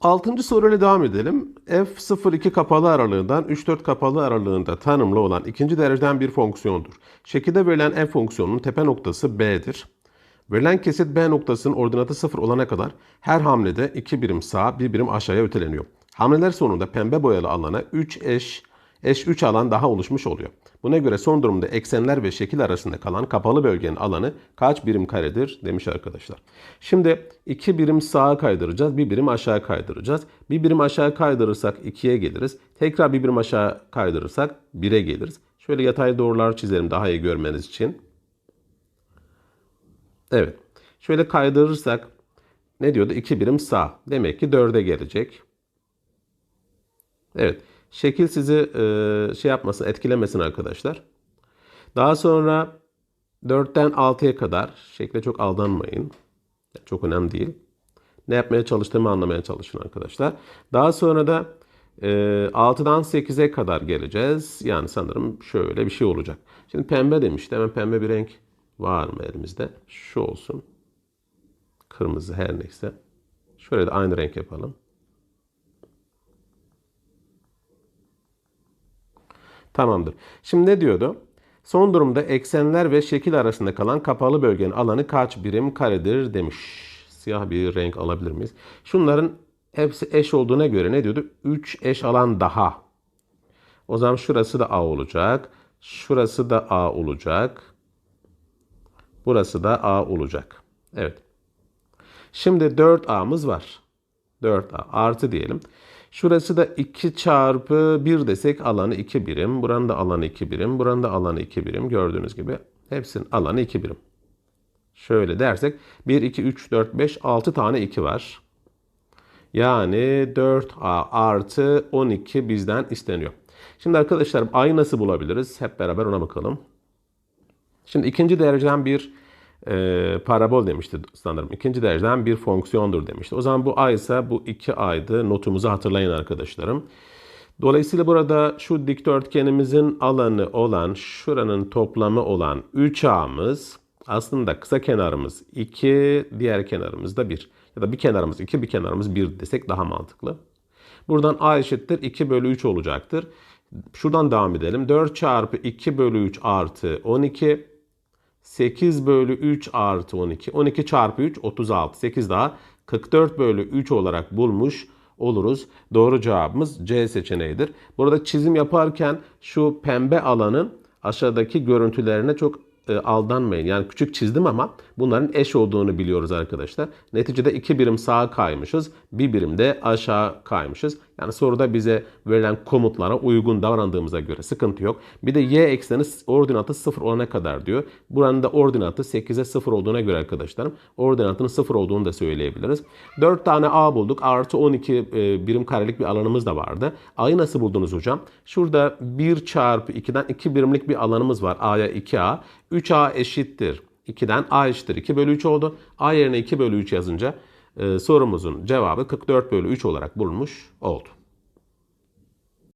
Altıncı soruyla devam edelim. F02 kapalı aralığından 3-4 kapalı aralığında tanımlı olan ikinci dereceden bir fonksiyondur. Şekilde verilen f fonksiyonunun tepe noktası b'dir. Verilen kesit b noktasının ordinatı 0 olana kadar her hamlede 2 birim sağa, 1 birim aşağıya öteleniyor. Hamleler sonunda pembe boyalı alana 3 eş, eş 3 alan daha oluşmuş oluyor. Buna göre son durumda eksenler ve şekil arasında kalan kapalı bölgenin alanı kaç birim karedir demiş arkadaşlar. Şimdi 2 birim sağa kaydıracağız, 1 birim aşağı kaydıracağız. 1 birim aşağı kaydırırsak 2'ye geliriz. Tekrar 1 birim aşağı kaydırırsak 1'e geliriz. Şöyle yatay doğrular çizelim daha iyi görmeniz için. Evet. Şöyle kaydırırsak ne diyordu? 2 birim sağ. Demek ki 4'e gelecek. Evet. Şekil sizi e, şey yapmasın, etkilemesin arkadaşlar. Daha sonra 4'ten 6'ya kadar şekle çok aldanmayın. Çok önemli değil. Ne yapmaya çalıştığımı anlamaya çalışın arkadaşlar. Daha sonra da e, 6'dan 8'e kadar geleceğiz. Yani sanırım şöyle bir şey olacak. Şimdi pembe demişti. Hemen pembe bir renk var mı elimizde? Şu olsun. Kırmızı her neyse. Şöyle de aynı renk yapalım. Tamamdır. Şimdi ne diyordu? Son durumda eksenler ve şekil arasında kalan kapalı bölgenin alanı kaç birim karedir demiş. Siyah bir renk alabilir miyiz? Şunların hepsi eş olduğuna göre ne diyordu? 3 eş alan daha. O zaman şurası da A olacak. Şurası da A olacak. Burası da A olacak. Evet. Şimdi 4A'mız var. 4A artı diyelim. Şurası da 2 çarpı 1 desek alanı 2 birim. Buranın da alanı 2 birim. Buranın da alanı 2 birim. Gördüğünüz gibi hepsinin alanı 2 birim. Şöyle dersek 1, 2, 3, 4, 5, 6 tane 2 var. Yani 4A artı 12 bizden isteniyor. Şimdi arkadaşlar A'yı nasıl bulabiliriz? Hep beraber ona bakalım. Şimdi ikinci dereceden bir e, parabol demişti sanırım. İkinci dereceden bir fonksiyondur demişti. O zaman bu a ise bu 2a'ydı. Notumuzu hatırlayın arkadaşlarım. Dolayısıyla burada şu dikdörtgenimizin alanı olan, şuranın toplamı olan 3a'mız aslında kısa kenarımız 2, diğer kenarımız da 1. Ya da bir kenarımız 2, bir kenarımız 1 desek daha mantıklı. Buradan a eşittir 2 bölü 3 olacaktır. Şuradan devam edelim. 4 çarpı 2 bölü 3 artı 12 8 bölü 3 artı 12. 12 çarpı 3 36. 8 daha 44 bölü 3 olarak bulmuş oluruz. Doğru cevabımız C seçeneğidir. Burada çizim yaparken şu pembe alanın aşağıdaki görüntülerine çok e, aldanmayın. Yani küçük çizdim ama bunların eş olduğunu biliyoruz arkadaşlar. Neticede iki birim sağa kaymışız. Bir birim de aşağı kaymışız. Yani soruda bize verilen komutlara uygun davrandığımıza göre sıkıntı yok. Bir de y ekseni ordinatı 0 olana kadar diyor. Buranın da ordinatı 8'e 0 olduğuna göre arkadaşlarım ordinatının 0 olduğunu da söyleyebiliriz. 4 tane a bulduk. Artı 12 e, birim karelik bir alanımız da vardı. a'yı nasıl buldunuz hocam? Şurada 1 çarpı 2'den 2 birimlik bir alanımız var. a'ya 2a. 3a eşittir. 2'den a eşittir 2 bölü 3 oldu. a yerine 2 bölü 3 yazınca e, sorumuzun cevabı 44 bölü 3 olarak bulunmuş oldu.